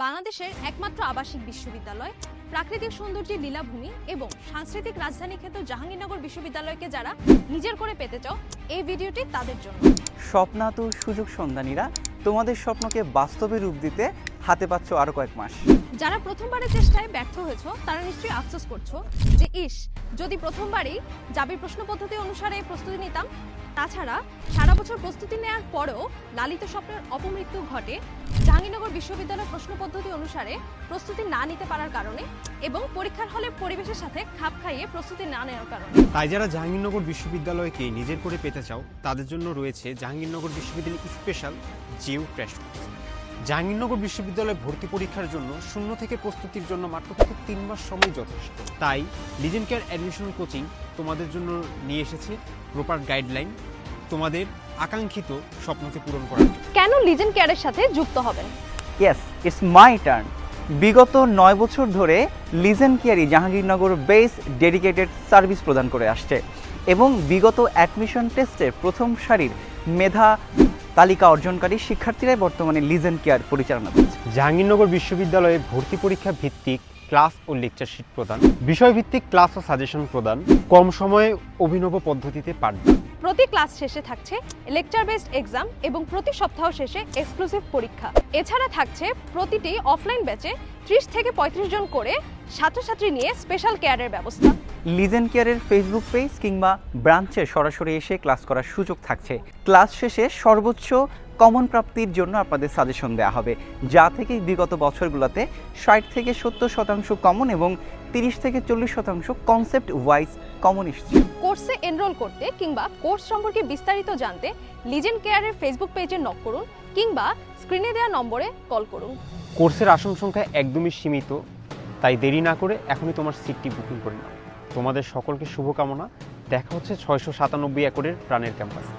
বাংলাদেশের একমাত্র আবাসিক বিশ্ববিদ্যালয়, প্রাকৃতিক সৌন্দর্যের লীলাভূমি এবং সাংস্কৃতিক রাজধানী ক্ষেত্র জাহাঙ্গীরনগর বিশ্ববিদ্যালয়কে যারা নিজের করে পেতে চাও, এই ভিডিওটি তাদের জন্য। স্বপ্নাতুর সুযোগ সন্ধানীরা তোমাদের স্বপ্নকে বাস্তবে রূপ দিতে হাতে পাচ্ছ আরও কয়েক মাস। যারা প্রথমবারের চেষ্টায় ব্যর্থ হয়েছো তারা নিশ্চয়ই আফসোস করছ যে ইস যদি প্রথমবারই জাবির প্রশ্ন পদ্ধতি অনুসারে প্রস্তুতি নিতাম তাছাড়া সারা বছর প্রস্তুতি নেওয়ার পরেও লালিত স্বপ্নের অপমৃত্যু ঘটে জাহাঙ্গীরনগর বিশ্ববিদ্যালয়ের প্রশ্ন পদ্ধতি অনুসারে প্রস্তুতি না নিতে পারার কারণে এবং পরীক্ষার হলে পরিবেশের সাথে খাপ খাইয়ে প্রস্তুতি না নেওয়ার কারণে। তাই যারা জাহাঙ্গীরনগর বিশ্ববিদ্যালয়কে নিজের করে পেতে চাও তাদের জন্য রয়েছে জাহাঙ্গীরনগর বিশ্ববিদ্যালয় special geo crash course. Jahangirnagar বিশ্ববিদ্যালয়ে ভর্তি পরীক্ষার জন্য শূন্য থেকে প্রস্তুতির জন্য মাত্র থেকে তিন মাস সময় যথেষ্ট। তাই লিজেন কেয়ার অ্যাডমিশন কোচিং তোমাদের জন্য নিয়ে এসেছে প্রপার গাইডলাইন তোমাদের আকাঙ্ক্ষিত স্বপ্নকে পূরণ করার কেন লিজেন কেয়ারের সাথে যুক্ত হবেন? ইয়েস ইটস মাই টার্ন বিগত নয় বছর ধরে লিজেন কেয়ারি জাহাঙ্গীরনগর বেস ডেডিকেটেড সার্ভিস প্রদান করে আসছে। এবং বিগত অ্যাডমিশন টেস্টে প্রথম সারির মেধা তালিকা অর্জনকারী শিক্ষার্থীরাই বর্তমানে লিজেন কেয়ার পরিচালনা করছে। জাহাঙ্গীরনগর বিশ্ববিদ্যালয়ে ভর্তি পরীক্ষা ভিত্তিক ক্লাস ও লেকচার শিট প্রদান, বিষয়ভিত্তিক ক্লাস ও সাজেশন প্রদান, কম সময়ে অভিনব পদ্ধতিতে পাঠদান। প্রতি ক্লাস শেষে থাকছে লেকচার বেসড এক্সাম এবং প্রতি সপ্তাহ শেষে এক্সক্লুসিভ পরীক্ষা। এছাড়া থাকছে প্রতিটি অফলাইন ব্যাচে ত্রিশ থেকে পঁয়ত্রিশ জন করে ছাত্রছাত্রী নিয়ে স্পেশাল কেয়ারের ব্যবস্থা। লিজেন কেয়ারের ফেসবুক পেজ কিংবা ব্রাঞ্চে সরাসরি এসে ক্লাস করার সুযোগ থাকছে। ক্লাস শেষে সর্বোচ্চ কমন প্রাপ্তির জন্য আপনাদের সাজেশন দেওয়া হবে। যা থেকে বিগত বছরগুলোতে ষাট থেকে সত্তর শতাংশ কমন এবং তিরিশ থেকে চল্লিশ শতাংশ কনসেপ্ট ওয়াইজ কমন এসছে। কোর্সে এনরোল করতে কিংবা কোর্স সম্পর্কে বিস্তারিত জানতে লিজেন্ড কেয়ারের ফেসবুক পেজে নক করুন কিংবা স্ক্রিনে দেওয়া নম্বরে কল করুন। কোর্সের আসন সংখ্যা একদমই সীমিত তাই দেরি না করে এখনই তোমার সিটটি বুকিং করে নাও। তোমাদের সকলকে শুভকামনা। দেখা হচ্ছে ছয়শো সাতানব্বই একরের প্রাণের ক্যাম্পাসে।